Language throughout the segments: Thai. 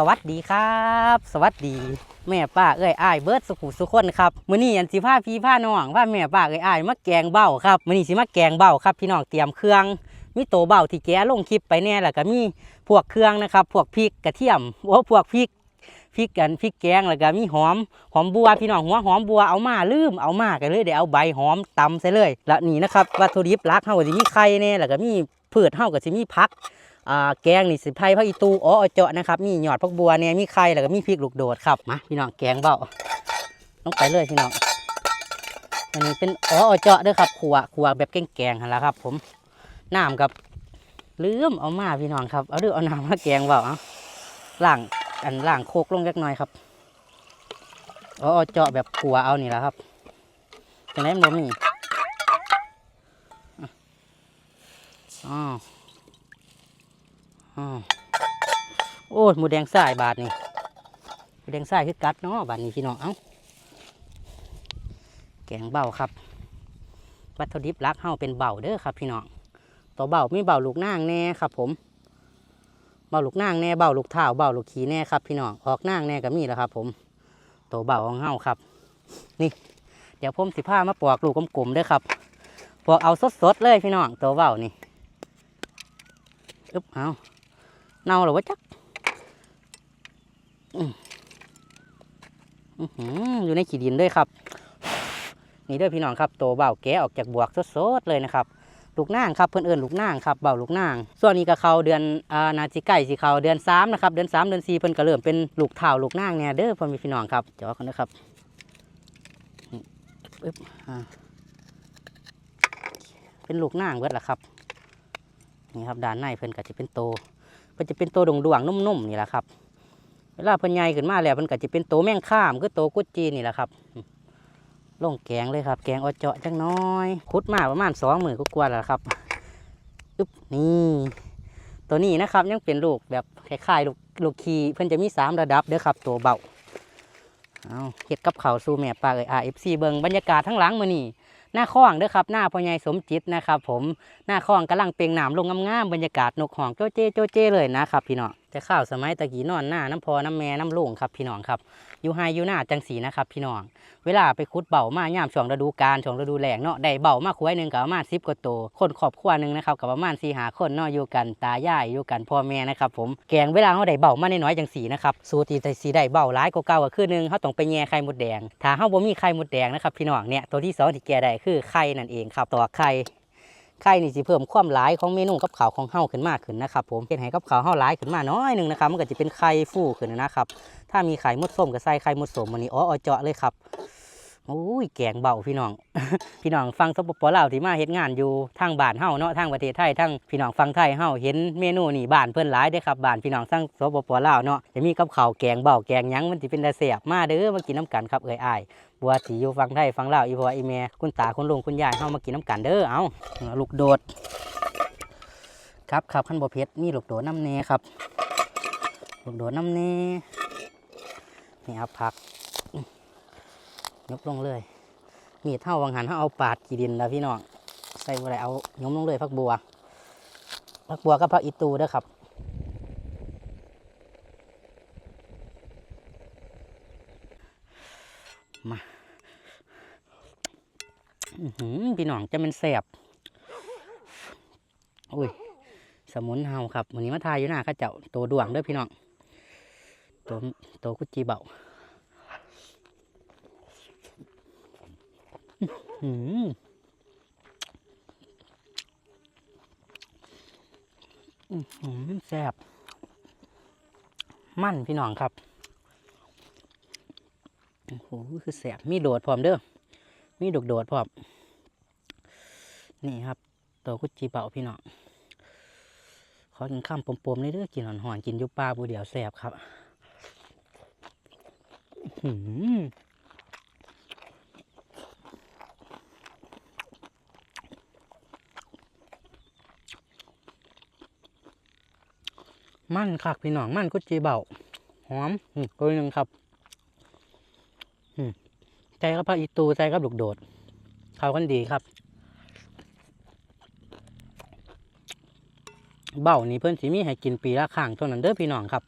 สวัสดีครับ สวัสดี แม่ป้าเอ้ยอ้ายเบิร์ดสุขุสุคนครับมื้อนี้อันสิพาพี่พาน้องพาแม่ป้าเอ้ยอ้ายมาแกงเบ้าครับมื้อนี้สิมาแกงเบ้าครับ พี่น้องเตรียมเครื่อง มีโตเบ้าที่แกลงคลิปไปแน่แล้วก็มีพวกเครื่องนะครับ พวกพริกกระเทียมโอ้พวกพริกพริกกันพริกแกงแล้วก็มีหอมหอมบัวพี่น้องหัวหอมบัวเอามาลืมเอามากันเลยเดี๋ยวเอาใบหอมตำใส่เลย และนี่นะครับวัตถุดิบหลักเฮาก็สิมีไข่แน่แล้วก็มีพืชเฮาก็สิมีผัก อ่าแกงนี่สิไผ่ผักอีตูอ๋อเอาเจาะนะครับมีหยอดผักบัวเนี่ยมีไข่แล้วก็มีพริกลูกโดดครับมาพี่น้องแกงเบ้าลงไปเลยพี่น้องอันนี้เป็นอ๋อเอาเจาะด้วยครับขัวขัวแบบแกงๆหันละครับ ผมน้ำกับลืมเอามาพี่น้องครับเอาดือเอาน้ำมาแกงเบ้าเอาล่างอันล่างโคกลงเล็กน้อยครับอ๋อเอาเจาะแบบขัวเอานี่แหละครับจังไรมันบ่มีอ๋อ โอ้หมูแดงสายบาทนี่หมูแดงสายคือกัดเนาะบาทนี้พี่น้องเอ้าแกงเบาครับ วัตถุดิบหลักเฮาเป็นเบาเด้อครับ พี่น้องตัวเบาไมีเบาลูกนางแน่ครับ ผมเบาลูกนางแน่เบาลูกเท้าเบาลูกขีแน่ครับ พี่น้องออกนางแน่ก็มีแล้วครับ ผมตัวเบาของเฮาครับ นี่ เดี๋ยวผมสิผ้ามาปอกลูกกลมๆเด้อครับปอกเอาสดๆเลยพี่น้องตัวเบานี่อึ๊บเอา เน่าหรือว่าจักอืมอยู่ในขี้ดินด้วยครับ นี่เด้วยพี่น้องครับโตเบาแกะออกจากบวกสดๆเลยนะครับลูกนางครับเพื่อนเอิญลูกนางครับเบาลูกนาง ส่วนนี้ก็เขาเดือนอ่านาจิไก่สีเขาเดือนสามนะครับเดือนสามเดือนสี่เพิ่นก็เริ่มเป็นลูกเท่าลูกนางเนี่ยเด้อพ่อม่พี่น้องครับจอกันนะครับปึ๊บอ่าเป็นลูกนางเบิดละครับนี่ครับด้านในเพิ่นก็จะเป็นโต เพิ่นจะเป็นตัวดวงๆนุ่มๆนี่แหละครับ เวลาเพิ่นใหญ่ขึ้นมาแล้วเพิ่นก็จะเป็นตัวแมงข้ามคือตัวกุดจีนนี่แหละครับลงแกงเลยครับ แกงอเจาะจังน้อย คุดมาประมาณสองหมื่นกว่าแล้วครับอึบนี่ตัวนี้นะครับยังเป็นลูกแบบคล้ายๆลูกลูกคีเพิ่นจะมีสามระดับเด้อครับ ตัวเบาเอาเฮ็ดกับเขาวสู่แม่ปลาเอ้ย RFC เบิงบรรยากาศทั้งหลังมือนี้ หน้าข้องเด้อครับหน้าพ่อใหญ่สมจิตนะครับผมหน้าคลองกำลังเปล่งน้ำลงงามๆบรรยากาศนกหองโจเจโจเจเลยนะครับพี่น้องแต่ข้าวสมัยตะกี้นอนหน้าน้ำพอน้ำแม่น้ำลุงครับพี่น้องครับอยู่ไฮอยู่หน้าจังสีนะครับพี่น้องเวลาไปคุดเบามาย่ามช่วงฤดูกาลช่วงฤดูแล้งเนาะได้เบามาคุ้ยหนึ่งกับประมาณสิบกว่าตัวคนครอบครัวหนึ่งนะครับกับประมาณสี่หาคนเนาะอยู่กันตายายอยู่กันพ่อแม่นะครับผมแกงเวลาเขาได้เบามาน้อยจังสีนะครับสูตรที่แต่สีได้เบาร้ายกว่าเก่าก็คือหนึ่งเขาต้องไปแย่ไข่มดแดงถ้าเขาบ่มีไข่มดแดงนะครับพี่น้องเนี่ยตัวที่สองที่แกได้คือไข่นั่นเองครับตัวไข่ ไข่นี่สิเพิ่มความหลายของเมนูกับข้าวของเฮาขึ้นมากขึ้นนะครับผมเห็นให้กับข้าวเฮาหลายขึ้นมาน้อยหนึ่งนะครับมันก็จะเป็นไข่ฟูขึ้นนะครับ ถ้ามีไข่มดส้มก็ใส่ไข่มดส้มวันนี้อ๋ออเจาะเลยครับ โอ้ยแกงเบาพี่น้อง พี่น้องฟังสปปลาวที่มาเฮ็ดงานอยู่ทางบ้านเฮาเนาะทางประเทศไทยทางพี่น้องฟังไทยเฮาเห็นเมนูนี่บ้านเพิ่นหลายเด้ครับบ้านพี่น้องทางสปปลาวเนาะจะมีกับข้าวแกงเบาแกงหยังมันสิเป็นตาแซ่บมาเด้อมากินน้ำกันครับเอ้ยอ้ายบัวสีอยู่ฟังไทยฟังลาวอีพ่ออีแม่คุณตาคุณลุงคุณยายเฮามากินน้ำกันเด้อเอาลูกโดด ครับครับขั้นบอเพชรมีลูกโดดน้ำเนครับ ลูกโดดน้ำเนนี่ครับผัก ยกลงเลย มีเท่าวังหันเท่าเอาปาดกีดินแล้วพี่น้องใส่อะไรเอายมลงเลยผักบัวผักบัวกับผักอีตูเด้อครับมาพี่น้องจะเป็นแสบอุ้ย สมุนเฮาครับวันนี้มาทายอยู่หน้าข้าเจ้าตัวดวงเด้อพี่น้องตัวตัวกุจีเบาอื้อ หืออื้อหือแซ่บมั่นพี่น้องครับ โอ้โห คือแซ่บมีโดดพร้อมเด้อ มีดกโดดพร้อม นี่ครับ ตัวกุจีเบาพี่น้อง ขอกินข้ามปมๆเลยเด้อ กินหอนๆกินยุปลาบูเดียวแสบครับ หือ มันคักพี่น้องมันกุจีเบาหอมอืมตัวหนึ่งครับอืมใจกับพระอีตูใจกับลูกโดด เขากันดีครับ เบ้านี่เพิ่อนสิมีให้กินปีละครั้งเท่านั้นเด้อพี่น้องครับ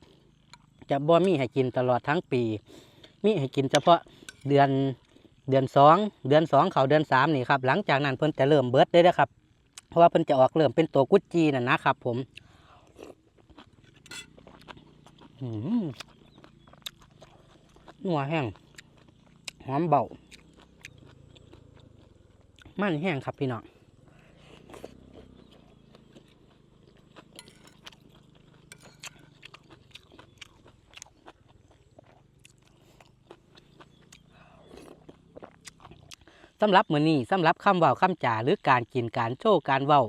จะบ่มีให้กินตลอดทั้งปี มีให้กินเฉพาะเดือนเดือนสองเดือนสองเขาเดือนสามนี่ครับ หลังจากนั้นเพิ่นจะเริ่มเบิร์ดเลยนะครับ เพราะว่าเพิ่นจะออกเริ่มเป็นตัวกุดจีน่ะนะครับผม นัวแห้ง หอมเบา มันแห้งครับพี่น้องสำหรับมือนี้สำหรับคำเว้าคำจ่าหรือการกินการโชว์การเว้า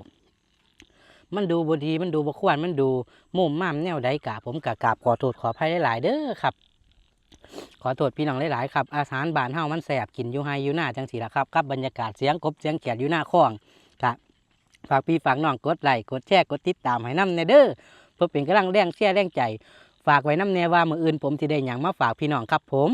มันดูบดีมันดูบควรมันดูมุมม่ามแนวใดกะผมกะกราบขอโทษขออภัยหลายๆเด้อครับ ขอโทษพี่น้องหลายๆครับอาหารบานเฮามันแสบกินอยู่ไฮอยู่หน้าจังสีละครับกับบรรยากาศเสียงกบเสียงเขียดอยู่หน้าคลองกะฝากพี่ฝากน้องกดไลค์กดแชร์กดติดตามให้น้ำในเด้อเพื่อเป็นกำลังแรงเชียร์แรงใจ ฝากไว้น้ำแนว่ามืออื่นผมที่ได้หยังมาฝากพี่น้องครับผม